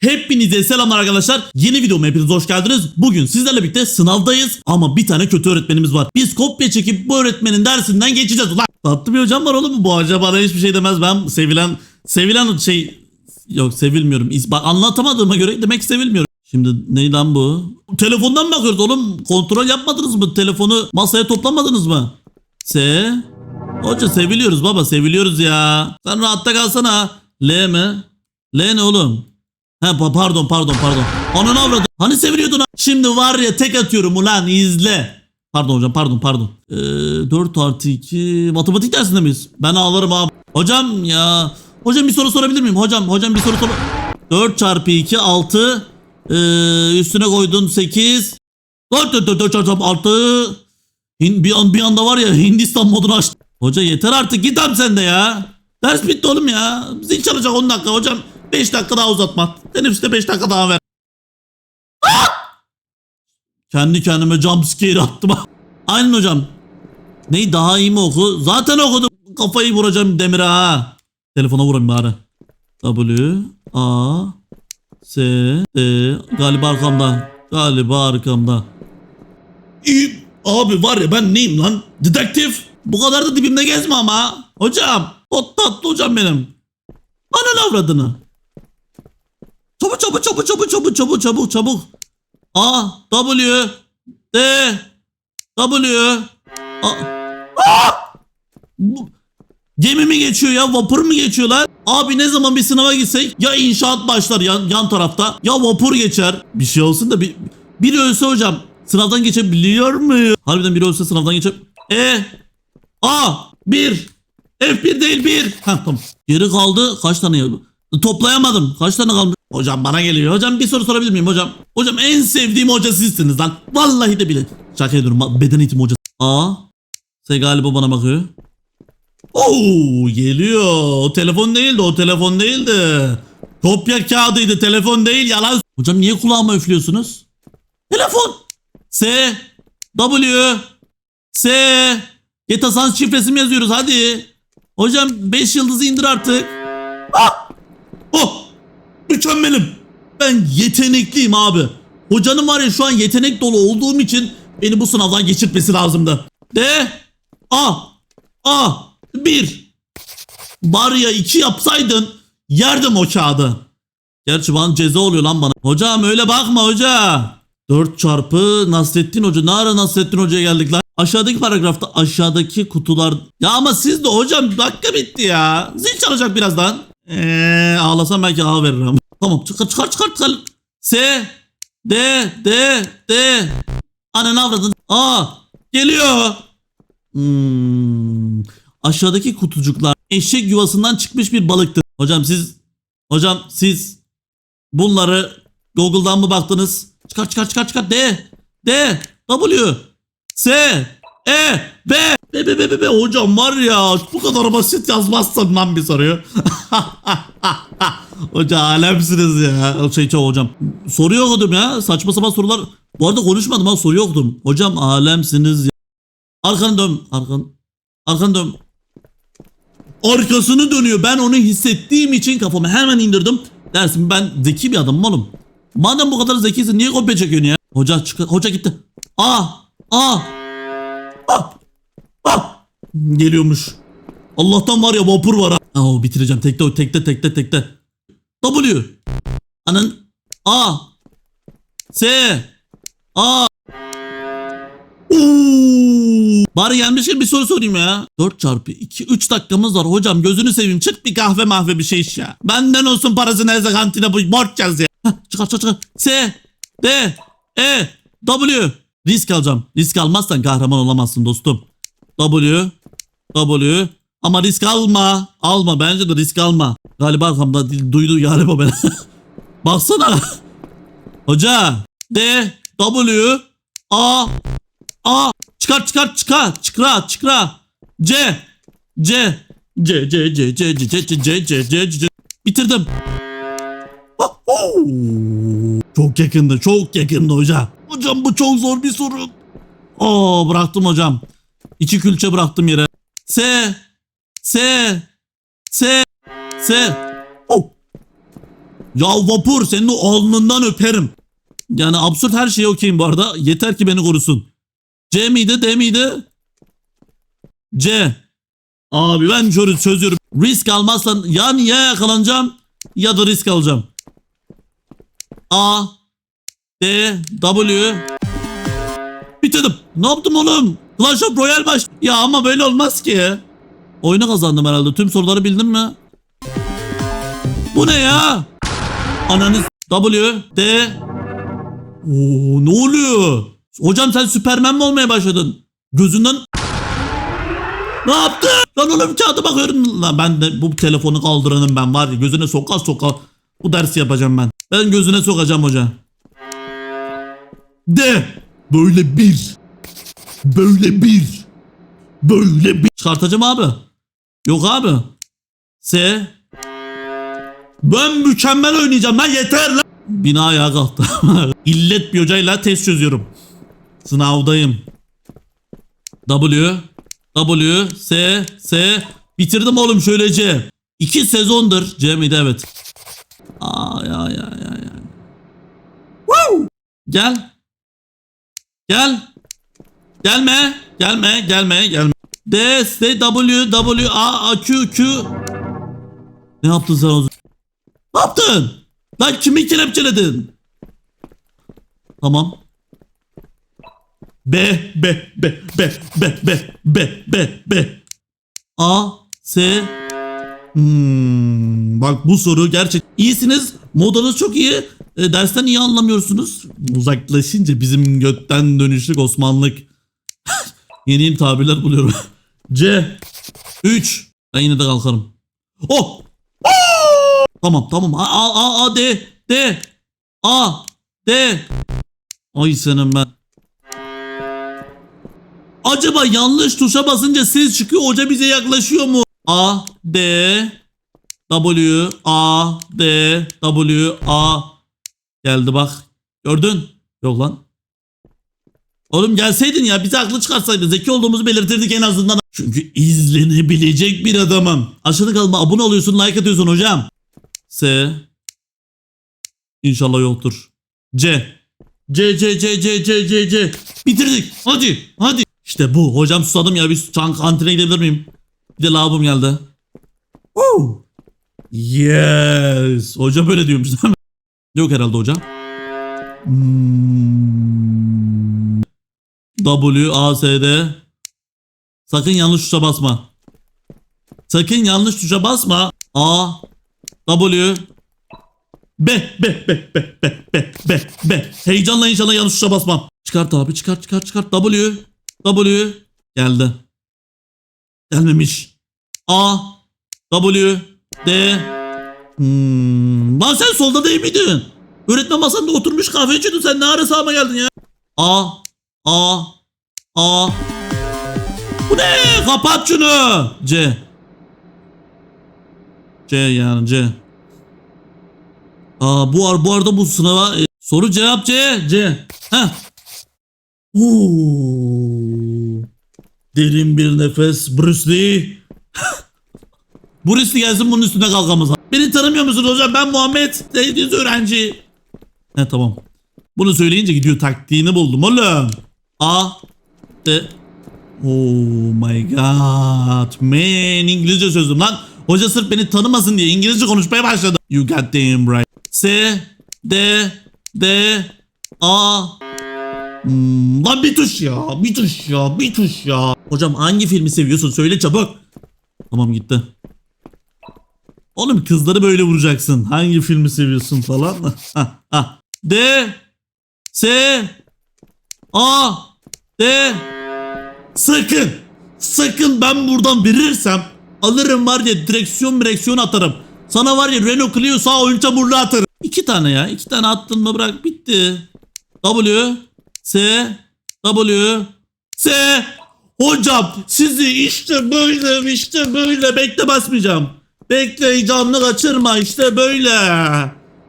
Hepinize selamlar arkadaşlar. Yeni videoma hepiniz hoş geldiniz. Bugün sizlerle birlikte sınavdayız ama bir tane kötü öğretmenimiz var. Biz kopya çekip bu öğretmenin dersinden geçeceğiz. Ulan tatlı bir hocam var oğlum. Bu hoca bana hiçbir şey demez. Ben sevilen sevilen şey yok sevilmiyorum. Bak anlatamadığıma göre demek sevilmiyorum. Şimdi ne lan bu? Telefondan mı bakıyoruz oğlum? Kontrol yapmadınız mı? Telefonu masaya toplamadınız mı? Se Hoca seviliyoruz baba seviliyoruz ya. Sen rahatta kalsana. L mi? L ne oğlum? He pa- pardon pardon pardon. Onu ne avradın? Hani seviliyordun ha? Şimdi var ya tek atıyorum ulan izle. Pardon hocam pardon pardon. Ee, 4 artı 2 matematik dersinde miyiz? Ben ağlarım abi. Hocam ya. Hocam bir soru sorabilir miyim? Hocam hocam bir soru sor. 4 çarpı 2 6. Ee, üstüne koydun 8. 4 4 4 çarpı 6. Hin- bir, an, bir anda var ya Hindistan modunu açtı. Hoca yeter artık git abi sen de ya. Ders bitti oğlum ya. Zil çalacak 10 dakika hocam. 5 dakika daha uzatma. Teneffüste 5 dakika daha ver. Ah! Kendi kendime jumpscare attım. Aynen hocam. Neyi daha iyi mi oku? Zaten okudum. Kafayı vuracağım demire ha. Telefona vurayım bari. W A S D galiba arkamda. Galiba arkamda. İyi. Abi var ya ben neyim lan? Dedektif. Bu kadar da dibimde gezme ama. Hocam. O tatlı hocam benim. Bana avradını. Çabuk çabuk çabuk çabuk çabuk çabuk çabuk çabuk. A W D W A, A! Gemi mi geçiyor ya vapur mu geçiyor lan? Abi ne zaman bir sınava gitsek ya inşaat başlar yan, yan tarafta ya vapur geçer. Bir şey olsun da bir, biri ölse hocam sınavdan geçebiliyor mu? Harbiden biri ölse sınavdan geçer. E A 1 F1 değil 1. Ha tamam. Geri kaldı kaç tane ya? Toplayamadım. Kaç tane kalmış? Hocam bana geliyor. Hocam bir soru sorabilir miyim hocam? Hocam en sevdiğim hoca sizsiniz lan. Vallahi de bile. Şaka ediyorum. Beden eğitimi hocası. A. S galiba bana bakıyor. Oo geliyor. O telefon değildi. O telefon değildi. Kopya kağıdıydı. Telefon değil. Yalan. Hocam niye kulağıma üflüyorsunuz? Telefon. S. W. S. Geta Sans şifresi mi yazıyoruz? Hadi. Hocam 5 yıldızı indir artık. Ah! Oh! Mükemmelim. Ben yetenekliyim abi. Hocanın var ya şu an yetenek dolu olduğum için beni bu sınavdan geçirtmesi lazımdı. D. A. A. 1. Var ya 2 yapsaydın yerdim o kağıdı. Gerçi bana ceza oluyor lan bana. Hocam öyle bakma hoca. 4 çarpı Nasrettin Hoca. Ne ara Nasrettin Hoca'ya geldik lan? Aşağıdaki paragrafta aşağıdaki kutular... Ya ama siz de hocam dakika bitti ya. Zil çalacak birazdan. Eee ağlasam belki ağ veririm. Tamam çıkar çıkar çıkar çıkar. S D D D Ananı avradın. A geliyor. Hmm. Aşağıdaki kutucuklar eşek yuvasından çıkmış bir balıktır. Hocam siz hocam siz bunları Google'dan mı baktınız? Çıkar çıkar çıkar çıkar D D W S E B B B B B, B. hocam var ya bu kadar basit yazmazsan lan bir soruyu. Hoca alemsiniz ya. Şey çok hocam. Soru okudum ya. Saçma sapan sorular. Bu arada konuşmadım ha soru okudum. Hocam alemsiniz ya. Arkanı dön. Arkan. Arkanı dön. Arkasını dönüyor. Ben onu hissettiğim için kafamı hemen indirdim. Dersim ben zeki bir adamım oğlum. Madem bu kadar zekisin niye kopya çekiyorsun ya? Hoca çık hoca gitti. Aa! Aa! Ah! Ah! Geliyormuş. Allah'tan var ya vapur var ha. Aa, bitireceğim. Tekte tekte tekte tekte. W. Anın. A. S. A. Oo. Bari gelmişken bir soru sorayım ya. 4 çarpı 2. 3 dakikamız var. Hocam gözünü seveyim. Çık bir kahve mahve bir şey iç ya. Benden olsun parası neyse kantine borç yaz ya. Heh, çıkar çıkar çıkar. S. D. E. W. Risk alacağım. Risk almazsan kahraman olamazsın dostum. W. W. Ama risk alma. Alma bence de risk alma. Galiba arkamda duydu galiba beni. Baksana. Hoca. D. W. A. A. Çıkar çıkar çıkar. Çıkra çıkra. C. C. C C C C C C C C C C C Bitirdim. Ah. Çok yakındı çok yakındı hoca. Hocam bu çok zor bir soru. Oo bıraktım hocam. İki külçe bıraktım yere. S S S S Oh Ya vapur senin o alnından öperim. Yani absürt her şeye okeyim bu arada. Yeter ki beni korusun. C miydi D miydi? C. Abi ben çözüyorum. Risk almazsan ya ya yakalanacağım ya da risk alacağım. A D W Bitirdim. Ne yaptım oğlum? Clash of Royale baş. Ya ama böyle olmaz ki. Oyunu kazandım herhalde. Tüm soruları bildim mi? Bu ne ya? Ananız W D Oo ne oluyor? Hocam sen Süpermen mi olmaya başladın? Gözünden ne yaptın? Lan oğlum kağıda bakıyorum. Lan ben de bu telefonu kaldıranım ben var ya gözüne soka soka bu dersi yapacağım ben. Ben gözüne sokacağım hoca. De böyle bir. Böyle bir. Böyle bir. Çıkartacağım abi. Yok abi. S. Ben mükemmel oynayacağım lan yeter lan. Bina ayağa kalktı. İllet bir hocayla test çözüyorum. Sınavdayım. W. W. S. S. Bitirdim oğlum şöylece. İki sezondur. C miydi evet. Aa ya ya ya ya. Woo! Gel. Gel. Gelme. Gelme. Gelme. Gelme. D, S, W, W, A, A, Q, Q. Ne yaptın sen o? Ne yaptın? Lan kimi kelepçeledin? Tamam. B, B, B, B, B, B, B, B, B. A, S. Hmm, bak bu soru gerçek. İyisiniz. Modanız çok iyi. E, dersten iyi anlamıyorsunuz. Uzaklaşınca bizim götten dönüşlük Osmanlık. Yeni yeni tabirler buluyorum. C. 3. Ben yine de kalkarım. Oh. Oo! Tamam tamam. A, A, A, D. D. A. D. Ay senin ben. Acaba yanlış tuşa basınca ses çıkıyor hoca bize yaklaşıyor mu? A, D, W, A, D, W, A. Geldi bak. Gördün? Yok lan. Oğlum gelseydin ya bize aklı çıkarsaydın. Zeki olduğumuzu belirtirdik en azından. Çünkü izlenebilecek bir adamım. Aşağıda kalma abone oluyorsun like atıyorsun hocam. S. İnşallah yoktur. C. C C C C C C C. Bitirdik. Hadi hadi. İşte bu. Hocam susadım ya. Bir çan kantine gidebilir miyim? Bir de lavabom geldi. Woo. Yes. Hoca böyle diyormuş değil mi? Yok herhalde hocam. Hmm. W, A, S, D. Sakın yanlış tuşa basma. Sakın yanlış tuşa basma. A, W, B, B, B, B, B, B, B, B. Heyecanla inşallah yanlış tuşa basmam. Çıkart abi çıkart çıkart çıkart. W, W. Geldi. Gelmemiş. A, W, D. Hmm. Lan sen solda değil miydin? Öğretmen masasında oturmuş kahve içiyordun. Sen ne ara sağıma geldin ya? A, A, A. Bu ne? Kapat şunu. C. C yani C. Aa, bu, ar bu arada bu sınava e, soru cevap C. C. Heh. Oo. Derin bir nefes. Bruce Lee. Bruce Lee gelsin bunun üstüne kalkamaz. Beni tanımıyor musun hocam? Ben Muhammed. Sevdiğiniz öğrenci. He tamam. Bunu söyleyince gidiyor taktiğini buldum oğlum. A. D. Oh my god. Man İngilizce sözüm lan. Hoca sırf beni tanımasın diye İngilizce konuşmaya başladı. You got damn right. S. D. D. A. Hmm, lan bir tuş ya. Bir tuş ya. Bir tuş ya. Hocam hangi filmi seviyorsun? Söyle çabuk. Tamam gitti. Oğlum kızları böyle vuracaksın. Hangi filmi seviyorsun falan. D. S. A. D. Sakın. Sakın ben buradan verirsem alırım var ya direksiyon direksiyon atarım. Sana var ya Renault Clio sağ ön çamurlu atarım. İki tane ya. iki tane attın mı bırak bitti. W. S. W. S. Hocam sizi işte böyle işte böyle bekle basmayacağım. Bekle heyecanını kaçırma işte böyle.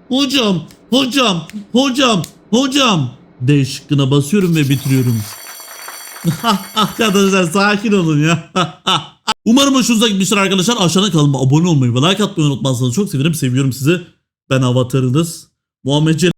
Hocam, hocam, hocam, hocam. D şıkkına basıyorum ve bitiriyorum. Arkadaşlar sakin olun ya. Umarım hoşunuza gitmiştir arkadaşlar. Aşağıda kanalıma abone olmayı ve like atmayı unutmazsanız çok sevinirim. Seviyorum sizi. Ben avatarınız Muhammed Celal